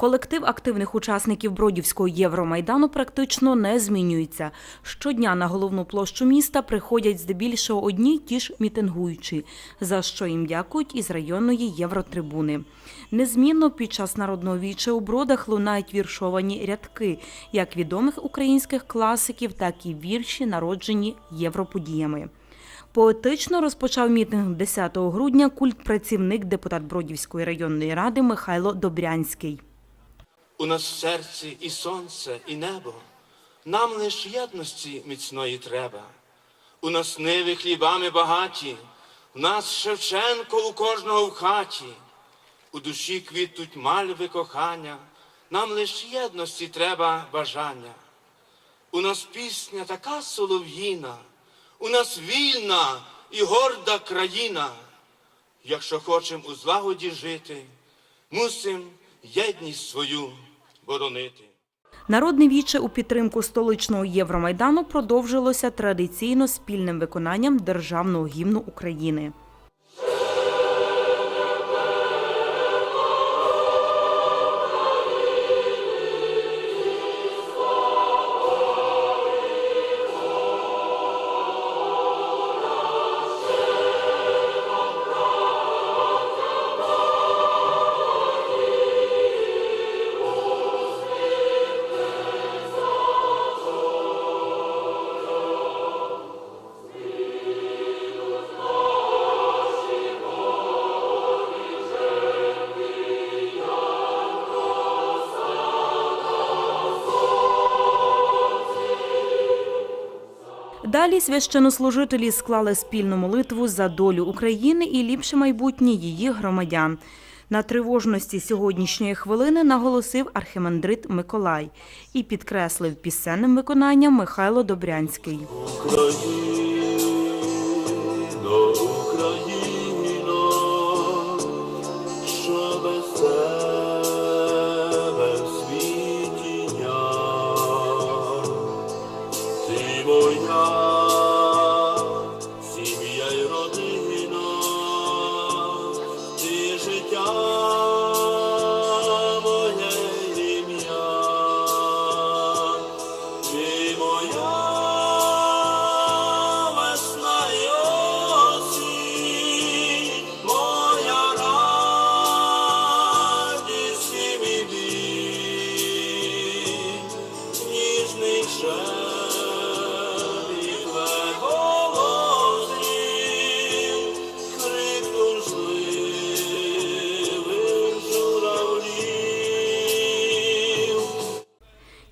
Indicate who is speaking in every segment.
Speaker 1: Колектив активних учасників Бродівського Євромайдану практично не змінюється. Щодня на головну площу міста приходять здебільшого одні ті ж мітингуючі, за що їм дякують із районної євротрибуни. Незмінно під час народного віча у бродах лунають віршовані рядки як відомих українських класиків, так і вірші, народжені європодіями. Поетично розпочав мітинг 10 грудня культпрацівник депутат Бродівської районної ради Михайло Добрянський.
Speaker 2: У нас в серці і сонце, і небо, нам лиш єдності міцної треба. У нас ниви хлібами багаті, в нас Шевченко у кожного в хаті, у душі квітуть мальви кохання, нам лиш єдності треба бажання. У нас пісня така солов'їна, у нас вільна і горда країна. Якщо хочем у злагоді жити, мусим єдність свою боронити.
Speaker 1: Народне віче у підтримку столичного Євромайдану продовжилося традиційно спільним виконанням державного гімну України. Далі священнослужителі склали спільну молитву за долю України і ліпше майбутнє її громадян. На тривожності сьогоднішньої хвилини наголосив архимандрит Миколай і підкреслив пісенним виконанням Михайло Добрянський.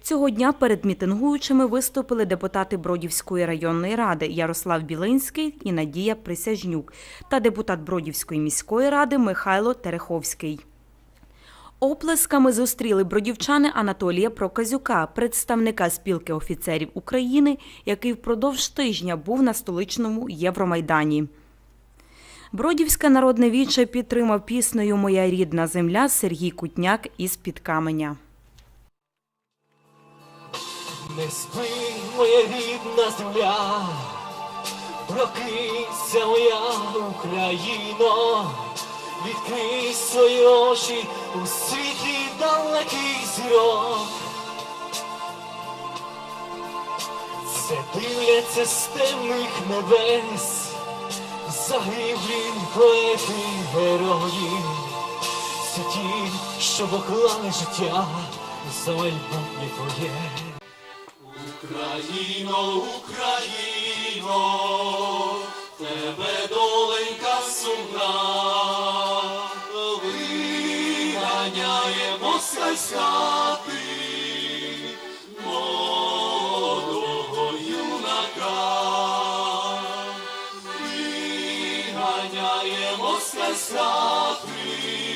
Speaker 1: Цього дня перед мітингуючими виступили депутати Бродівської районної ради Ярослав Білинський і Надія Присяжнюк та депутат Бродівської міської ради Михайло Тереховський. Оплесками зустріли бродівчани Анатолія Проказюка, представника спілки офіцерів України, який впродовж тижня був на столичному Євромайдані. Бродівське народне віче підтримав піснею Моя рідна земля Сергій Кутняк із під каменя.
Speaker 3: Не спи, моя рідна земля, прокинься моя Україно, відкрий свої очі у світлі далекий зірок. Це дивляться з темних небес, загиблі поети герої, це ті, що поклали життя за майбутнє твоє.
Speaker 4: Україно, Україно, тебе доленька сумна, виганяє москаль з молодого юнака, виганяє москаль хати,